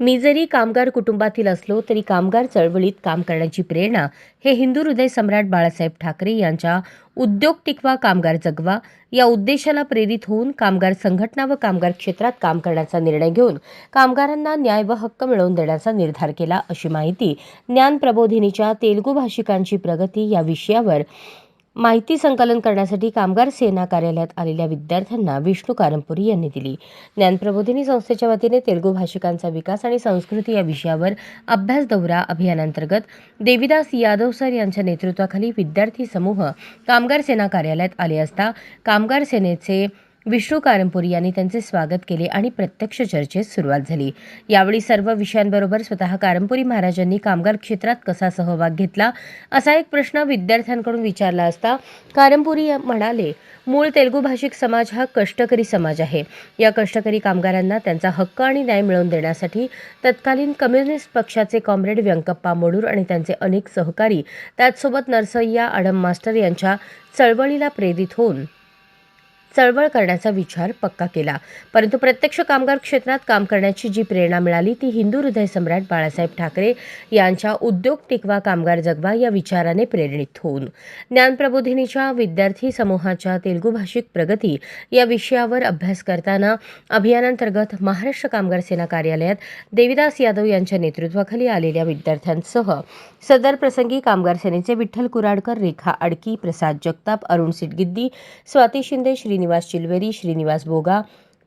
मी जरी कामगार कुटुंबातील असलो तरी कामगार चळवळीत काम करण्याची प्रेरणा हे हिंदू हृदय सम्राट बाळासाहेब ठाकरे यांच्या उद्योग टिकवा कामगार जगवा या उद्देशाला प्रेरित होऊन कामगार संघटना व कामगार क्षेत्रात काम करण्याचा निर्णय घेऊन कामगारांना न्याय व हक्क मिळवून देण्याचा निर्धार केला अशी माहिती ज्ञान प्रबोधिनीच्या तेलुगू भाषिकांची प्रगती या विषयावर माहिती संकलन करण्यासाठी कामगार सेना कार्यालयात आलेल्या विद्यार्थ्यांना विष्णू कारंपुरी यांनी दिली. ज्ञानप्रबोधिनी संस्थेच्या वतीने तेलुगू भाषिकांचा विकास आणि संस्कृती या विषयावर अभ्यास दौरा अभियानांतर्गत देविदास यादव सर यांच्या नेतृत्वाखाली विद्यार्थी समूह कामगार सेना कार्यालयात आले असता कामगार सेनेचे विष्णू कारंपुरी यांनी त्यांचे स्वागत केले आणि प्रत्यक्ष चर्चेस सुरुवात झाली. यावेळी सर्व विषयांबरोबर स्वतः कारंपुरी महाराजांनी कामगार क्षेत्रात कसा सहभाग घेतला असा एक प्रश्न विद्यार्थ्यांकडून विचारला असता कारंपुरी म्हणाले मूळ तेलुगू भाषिक समाज हा कष्टकरी समाज आहे. या कष्टकरी कामगारांना त्यांचा हक्क आणि न्याय मिळवून देण्यासाठी तत्कालीन कम्युनिस्ट पक्षाचे कॉम्रेड व्यंकप्पा मोडूर आणि त्यांचे अनेक सहकारी त्याचसोबत नरसय्या आडम मास्टर यांच्या चळवळीला प्रेरित होऊन चळवळ करण्याचा विचार पक्का केला. परंतु प्रत्यक्ष कामगार क्षेत्रात काम करण्याची जी प्रेरणा मिळाली ती हिंदू हृदय सम्राट बाळासाहेब ठाकरे यांच्या उद्योग टिकवा कामगार जगवा या विचाराने प्रेरित होऊन. ज्ञानप्रबोधिनीच्या विद्यार्थी समूहाच्या तेलगू भाषिक प्रगती या विषयावर अभ्यास करताना अभियानांतर्गत महाराष्ट्र कामगार सेना कार्यालयात देविदास यादव यांच्या नेतृत्वाखाली आलेल्या विद्यार्थ्यांसह सदर प्रसंगी कामगार सेनेचे विठ्ठल कुराडकर रेखा अडकी प्रसाद जगताप अरुण सिटगिद्दी स्वाती शिंदे श्री श्रीनिवास चिलवेरी श्रीनिवास बोगा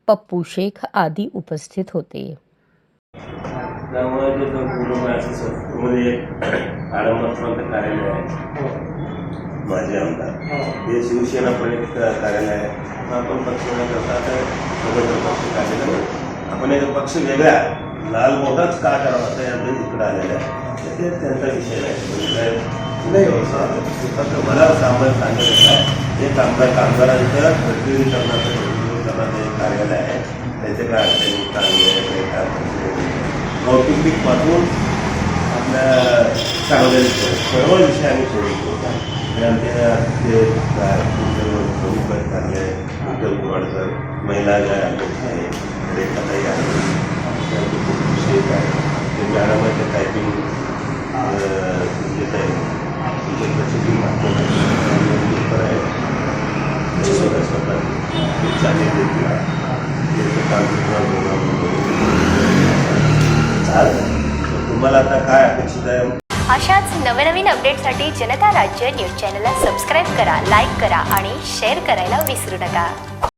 पप्पू शेख आदी उपस्थित होते. कार्यालय आहे. माझे आमदार. हे. शिवसेना प्रणित कार्यालय आहे. आपण आता स्वतंत्र पक्ष कार्यालय. आपण एक पक्ष वेगळा लाल मोठाच का करावा असं या तिकडे आलेला आहे. ते त्यांचा विषय नाही हो, म्हणजे काय फक्त मला सांभाळ सांगायचं आहे हे कामगार कामगारांच्या प्रतिनिधीकरणाचं प्रतिनिधीकरणाचं एक कार्यालय आहे. त्याचे काय अडचणी आहे काही काय कौटुंबिक पाठवून आपल्या सार्वजनिक सर्व विषय आम्ही सोडतो आणि आमचे आजचे प्रमुख आहेत चांगले विठ्ठल कुवाडकर महिला ज्या अध्यक्ष आहेत. रेखाताई आहे खूप विषय आहे ते मॅडमाचे टायपिंग तुम्हाला आता काय अपेक्षित आहे अशाच नवनवीन अपडेटसाठी जनता राज्य न्यूज चॅनलला सबस्क्राईब करा लाईक करा आणि शेअर करायला विसरू नका.